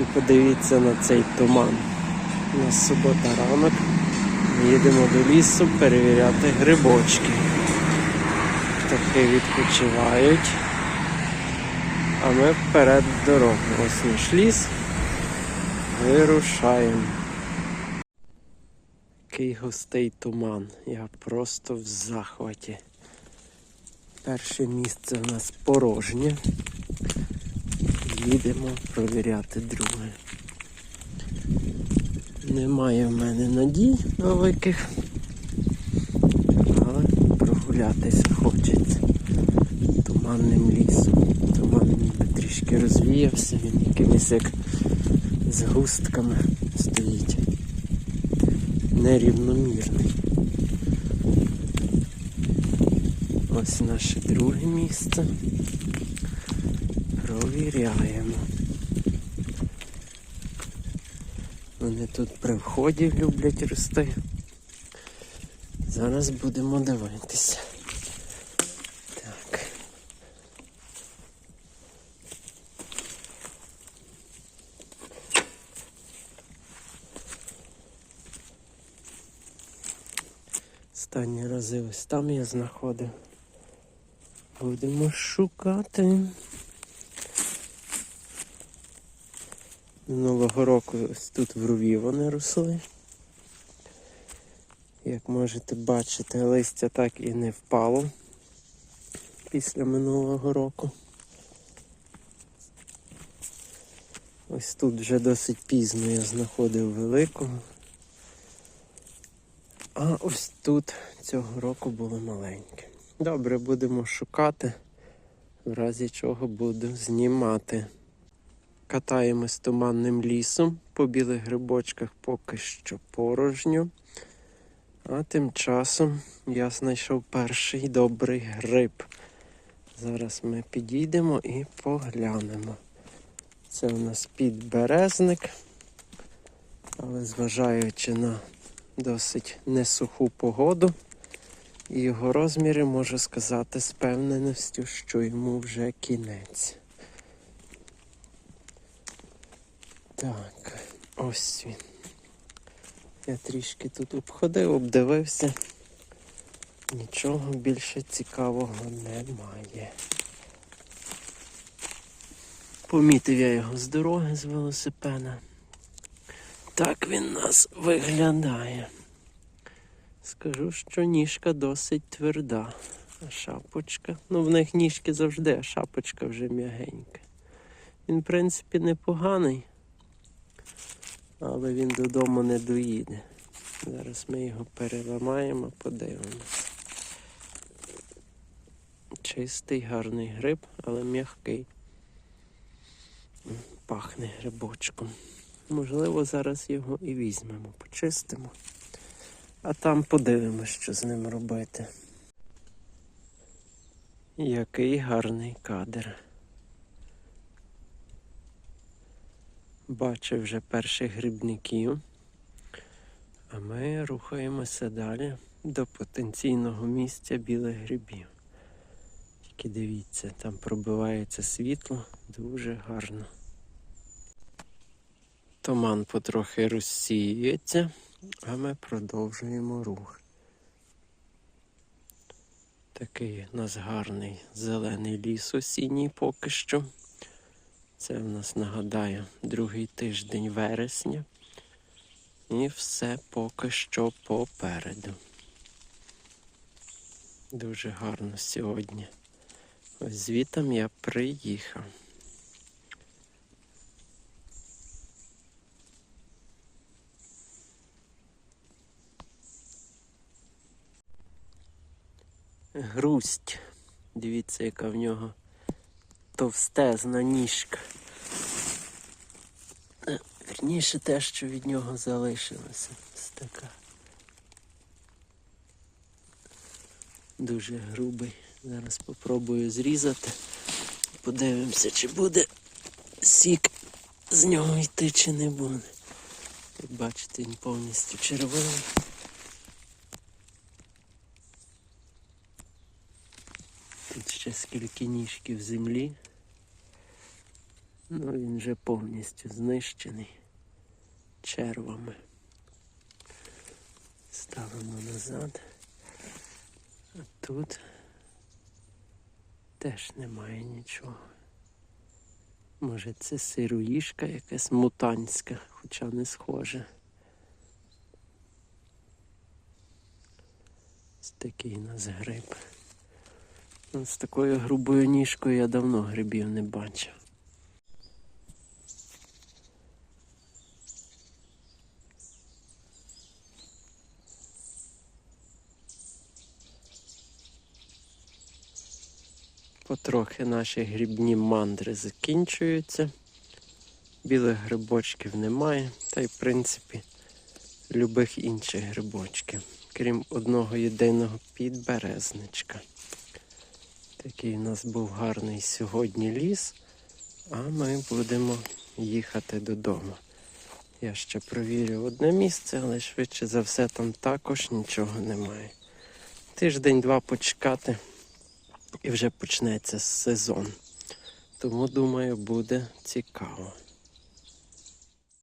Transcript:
Тільки подивіться на цей туман. У нас субота ранок. Їдемо до лісу перевіряти грибочки. Птахи відпочивають. А ми вперед дорогу. Ось наш ліс. Вирушаємо. Який густий туман. Я просто в захваті. Перше місце у нас порожнє. Їдемо провіряти друге. Немає в мене надій великих, але прогулятися хочеться туманним лісом. Туман ніби трішки розвіявся, він якимось як з густками стоїть. Нерівномірний. Ось наше друге місце. Провіряємо. Вони тут при вході люблять рости. Зараз будемо дивитися. Останні рази ось там я знаходив. Будемо шукати. Минулого року ось тут в руві вони росли. Як можете бачити, листя так і не впало після минулого року. Ось тут вже досить пізно я знаходив великого. А ось тут цього року були маленькі. Добре, будемо шукати, в разі чого буду знімати. Катаємось туманним лісом, по білих грибочках поки що порожньо. А тим часом я знайшов перший добрий гриб. Зараз ми підійдемо і поглянемо. Це у нас підберезник, але зважаючи на досить несуху погоду і його розміри, можу сказати з певненістю, що йому вже кінець. Так, ось він. Я трішки тут обходив, обдивився. Нічого більше цікавого немає. Помітив я його з дороги з велосипеда. Так він нас виглядає. Скажу, що ніжка досить тверда, а шапочка. Ну, в них ніжки завжди, а шапочка вже м'ягенька. Він, в принципі, непоганий, але він додому не доїде. Зараз ми його переламаємо, подивимось. Чистий, гарний гриб, але м'який. Пахне грибочком. Можливо, зараз його і візьмемо, почистимо. А там подивимось, що з ним робити. Який гарний кадр. Бачив вже перших грибників, а ми рухаємося далі до потенційного місця білих грибів. Тільки дивіться, там пробивається світло дуже гарно. Туман потрохи розсіюється, а ми продовжуємо рух. Такий у нас гарний зелений ліс осінній поки що. Це в нас нагадаю другий тиждень вересня. І все поки що попереду. Дуже гарно сьогодні. Ось звітом я приїхав. Грусть. Дивіться, яка в нього товстезна ніжка. Е, Вірніше те, що від нього залишилося. Ось така. Дуже грубий. Зараз спробую зрізати. Подивимося, чи буде сік з нього йти, чи не буде. Як бачите, він повністю червоний. Тут ще скільки ніжків землі. Ну, він вже повністю знищений червами. Ставимо назад. А тут теж немає нічого. Може це сироїшка якась мутанська, хоча не схоже. Такий у нас гриб. Ну, З такою грубою ніжкою я давно грибів не бачив. Потрохи наші грибні мандри закінчуються. Білих грибочків немає, та й в принципі любих інших грибочків, крім одного єдиного підберезничка. Такий у нас був гарний сьогодні ліс, а ми будемо їхати додому. Я ще провірю одне місце, але швидше за все там також нічого немає. Тиждень-два почекати і вже почнеться сезон. Тому думаю, буде цікаво.